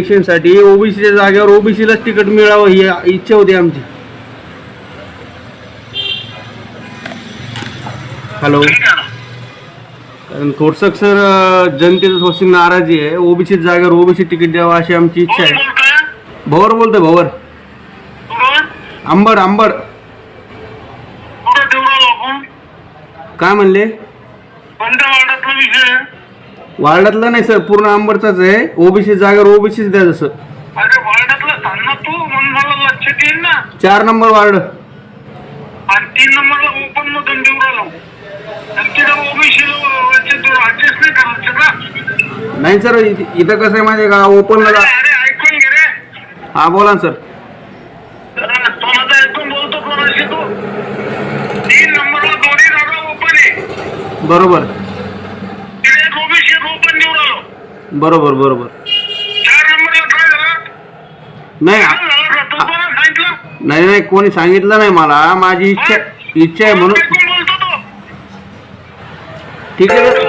इलेक्शनसाठी ओबीसीच्या जागेवर ओबीसीलाच तिकीट मिळावं ही इच्छा होती आमची. हॅलो कारण थोडसं सर जनतेचं थोडीशी नाराजी आहे. ओबीसी जागेवर ओबीसी तिकीट द्यावं अशी आमची इच्छा आहे. भवर बोलतोय भवर. आंबड आंबड काय म्हणले? वार्डातला नाही सर. पूर्ण आंबडचाच आहे. ओबीसी जागेवर ओबीसीच द्या जसं. अरे वार्डातला सांग ना तू मला लक्षात येईल ना. चार नंबर वार्ड. आणि तीन नंबरला ओपन मधून देऊ राहिलो आणि तिथं ओबीसी ऍडजस्ट नाही करायचं का? नाही सर. इथं इथं कसं आहे माहिती आहे का? ओपनला अरे जा. अरे ऐकून घे रे. हा बोला ना सर. तो माझा ऐकून बोलतो कोणाशी तू? तीन नंबरला दोन्ही जागा ओपन आहे. बरोबर तिथे एक ओबीसी ओपन देऊ राहिलो बरोबर बरोबर. चार नंबरला काय झालं? नाही नाही नाही कोणी सांगितलं नाही मला. माझी इच्छा इच्छा आहे म्हणून. ठीक आहे.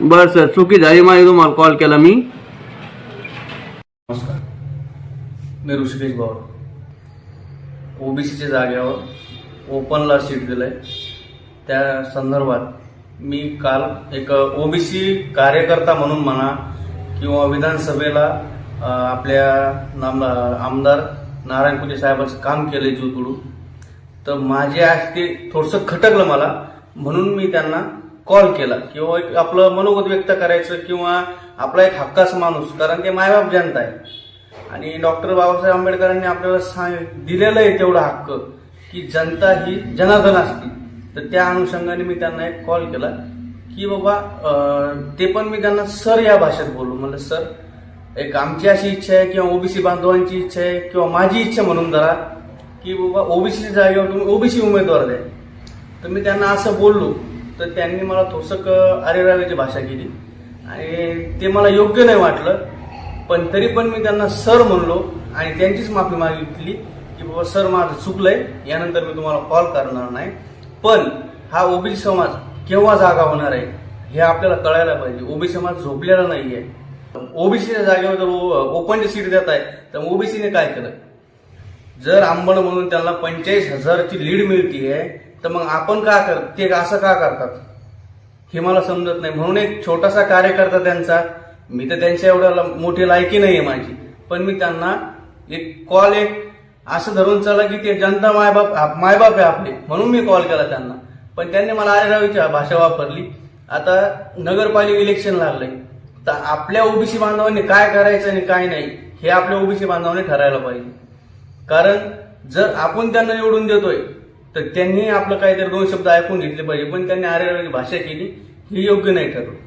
बरं सर चुकी झाली माझी तुम्हाला कॉल केला मी. नमस्कार. मी ऋषिकेश बावर ओबीसीच्या जागेवर ओपनला सीट दिलंय. त्या संदर्भात मी काल एक ओबीसी कार्यकर्ता म्हणून म्हणा किंवा विधानसभेला आपल्या नाम आमदार नारायण कुजे साहेबांचं काम केलं जीव तोडून. तर माझे आज ते थोडंसं खटकलं मला म्हणून मी त्यांना कॉल केला. किंवा एक आपलं मनोगत व्यक्त करायचं किंवा आपला एक हक्काचा माणूस कारण ते मायबाप जनता आहे. आणि डॉक्टर बाबासाहेब आंबेडकरांनी आपल्याला सांग दिलेलं आहे तेवढा हक्क की जनता ही जनार्दन असते. तर त्या अनुषंगाने मी त्यांना एक कॉल केला की बाबा ते पण मी त्यांना सर या भाषेत बोललो म्हणलं सर एक आमची अशी इच्छा आहे किंवा ओबीसी बांधवांची इच्छा आहे किंवा माझी इच्छा म्हणून धरा की बाबा ओबीसी जागेवर तुम्ही ओबीसी उमेदवार द्या. तर मी त्यांना असं बोललो. तर त्यांनी मला थोसक अरेरावेची भाषा केली. आणि ते मला योग्य नाही वाटलं. पण तरी पण मी त्यांना सर म्हणलो आणि त्यांचीच माफी मागितली की बाबा सर माझं चुकलंय. यानंतर मी तुम्हाला कॉल करणार नाही. पण हा ओबीसी समाज केव्हा जागा होणार आहे हे आपल्याला कळायला पाहिजे. ओबीसी समाज झोपलेला नाहीये. ओबीसीच्या जागेवर जर ओपनची सीट देत आहे तर ओबीसीने काय केलं? जर आंबण म्हणून त्यांना पंचेचाळीस हजारची लीड मिळतीये तर मग आपण का कर ते असं का करतात? हे मला समजत नाही. म्हणून एक छोटासा कार्यकर्ता त्यांचा मी तर त्यांच्या एवढ्या मोठी लायकी नाहीये माझी. पण मी त्यांना एक कॉल एक असं धरून चला की ते जनता मायबाप आप- मायबाप आहे आपले. म्हणून मी कॉल केला त्यांना. पण त्यांनी मला आरेरावीची भाषा वापरली. आता नगरपालिका इलेक्शन लागलंय. तर आपल्या ओबीसी बांधवांनी काय करायचं आणि काय नाही हे आपल्या ओबीसी बांधवांनी ठरायला पाहिजे. कारण जर आपण त्यांना निवडून देतोय तर त्यांनी आपलं काहीतरी दोन शब्द ऐकून घेतले पाहिजे. पण त्यांनी आरेरावीची भाषा केली ही योग्य नाही ठरलं.